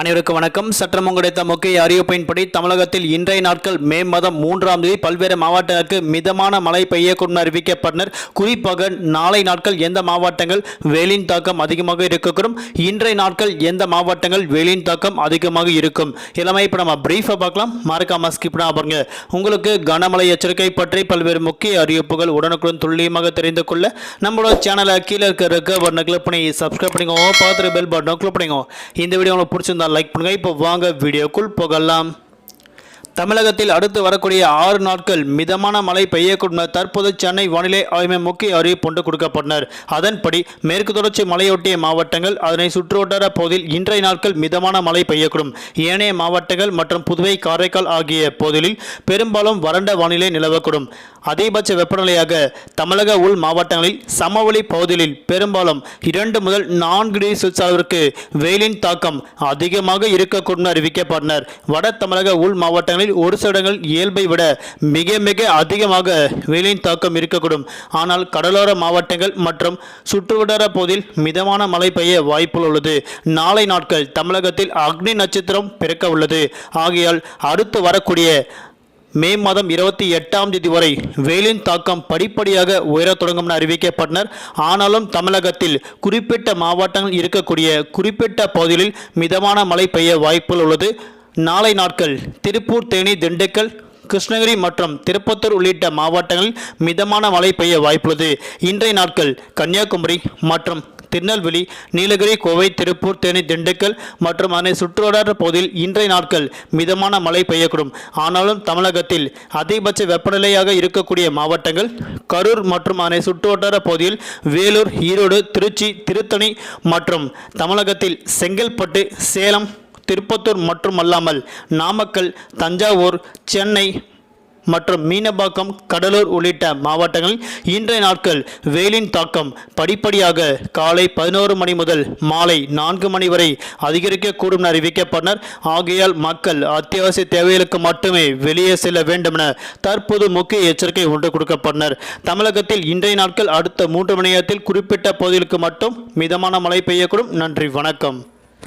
அனைவருக்கும் வணக்கம். சற்றம் கிடைத்த முக்கிய அறிவிப்பின்படி தமிழகத்தில் இன்றைய நாட்கள் மே மாதம் மூன்றாம் தேதி பல்வேறு மாவட்டங்களுக்கு மிதமான மழை பெய்யக்கூடும் அறிவிக்கப்பட்டனர். குறிப்பாக நாளை நாட்கள் எந்த மாவட்டங்கள் வெயிலின் தாக்கம் அதிகமாக இருக்கக்கூடும்? இன்றைய நாட்கள் எந்த மாவட்டங்கள் வெயிலின் தாக்கம் அதிகமாக இருக்கும்? எல்லாமே இப்போ நம்ம பிரீஃபாக பார்க்கலாம். மறக்காம ஸ்கிப் பாருங்க. உங்களுக்கு கனமழை எச்சரிக்கை பற்றி பல்வேறு முக்கிய அறிவிப்புகள் உடனுக்குடன் துல்லியமாக தெரிந்து கொள்ள நம்மளோட சேனலை கீழே இருக்க இருக்க பட்டனை கிளிக் பண்ணி சப்ஸ்கிரைப் பண்ணிக்கோங்க. பார்த்துட்டு பெல் பட்டனை கிளிக் பண்ணிக்கோங்க. இந்த வீடியோ உங்களுக்கு பிடிச்சிருந்தா லைக் பண்ணுங்க. இப்போ வாங்க வீடியோக்குள் போகலாம். தமிழகத்தில் அடுத்து வரக்கூடிய ஆறு நாட்கள் மிதமான மழை பெய்யக்கூடும். தற்போது சென்னை வானிலை ஆய்வு முக்கிய அறிவிப்பு ஒன்று கொடுக்கப்பட்டனர். அதன்படி மேற்கு தொடர்ச்சி மலையொட்டிய மாவட்டங்கள் அதனை சுற்றுவட்டார பகுதியில் இன்றைய நாட்கள் மிதமான மழை பெய்யக்கூடும். ஏனைய மாவட்டங்கள் மற்றும் புதுவை காரைக்கால் ஆகிய பகுதிகளில் பெரும்பாலும் வறண்ட வானிலை நிலவக்கூடும். அதிகபட்ச வெப்பநிலையாக தமிழக உள் மாவட்டங்களில் சமவெளி பகுதிகளில் பெரும்பாலும் இரண்டு முதல் நான்கு டிகிரி செல்சியஸ் அளவிற்கு வெயிலின் தாக்கம் அதிகமாக இருக்கக்கூடும் அறிவிக்கப்பட்டனர். வட தமிழக உள் மாவட்டங்களில் ஒரு சில இடங்கள் இயல்பை விட மிக மிக அதிகமாக வெயிலின் தாக்கம் இருக்கக்கூடும். ஆனால் கடலோர மாவட்டங்கள் மற்றும் சுற்றுவட்டார பகுதியில் மிதமான மழை பெய்ய வாய்ப்புகள் உள்ளது. நாளை நாட்கள் தமிழகத்தில் அக்னி நட்சத்திரம் பிறக்க உள்ளது. ஆகையால் அடுத்து வரக்கூடிய மே மாதம் இருபத்தி எட்டாம் தேதி வரை வெயிலின் தாக்கம் படிப்படியாக உயரத் தொடங்கும் என அறிவிக்கப்பட்டனர். ஆனாலும் தமிழகத்தில் குறிப்பிட்ட மாவட்டங்கள் இருக்கக்கூடிய குறிப்பிட்ட பகுதிகளில் மிதமான மழை பெய்ய வாய்ப்புகள் உள்ளது. நாளை நாட்கள் திருப்பூர் தேனி திண்டுக்கல் கிருஷ்ணகிரி மற்றும் திருப்பத்தூர் உள்ளிட்ட மாவட்டங்களில் மிதமான மழை பெய்ய வாய்ப்புள்ளது. இன்றைய நாட்கள் கன்னியாகுமரி மற்றும் திருநெல்வேலி நீலகிரி கோவை திருப்பூர் தேனி திண்டுக்கல் மற்றும் அதனை சுற்றுவட்டார பகுதியில் இன்றைய நாட்கள் மிதமான மழை பெய்யக்கூடும். ஆனாலும் தமிழகத்தில் அதிகபட்ச வெப்பநிலையாக இருக்கக்கூடிய மாவட்டங்கள் கரூர் மற்றும் அதனை சுற்றுவட்டார பகுதியில் வேலூர் ஈரோடு திருச்சி திருத்தணி மற்றும் தமிழகத்தில் செங்கல்பட்டு சேலம் திருப்பத்தூர் மற்றும் அல்லாமல் நாமக்கல் தஞ்சாவூர் சென்னை மற்றும் மீனம்பாக்கம் கடலூர் உள்ளிட்ட மாவட்டங்களில் இன்றைய நாட்கள் வெயிலின் தாக்கம் படிப்படியாக காலை பதினோரு மணி முதல் மாலை நான்கு மணி வரை அதிகரிக்கக்கூடும் என அறிவிக்கப்பட்டனர். ஆகையால் மக்கள் அத்தியாவசிய தேவைகளுக்கு மட்டுமே வெளியே செல்ல வேண்டும் என தற்போது முக்கிய எச்சரிக்கை ஒன்று கொடுக்கப்பட்டனர். தமிழகத்தில் இன்றைய நாட்கள் அடுத்த மூன்று மணி நேரத்தில் குறிப்பிட்ட பகுதிகளுக்கு மட்டும் மிதமான மழை பெய்யக்கூடும். நன்றி வணக்கம்.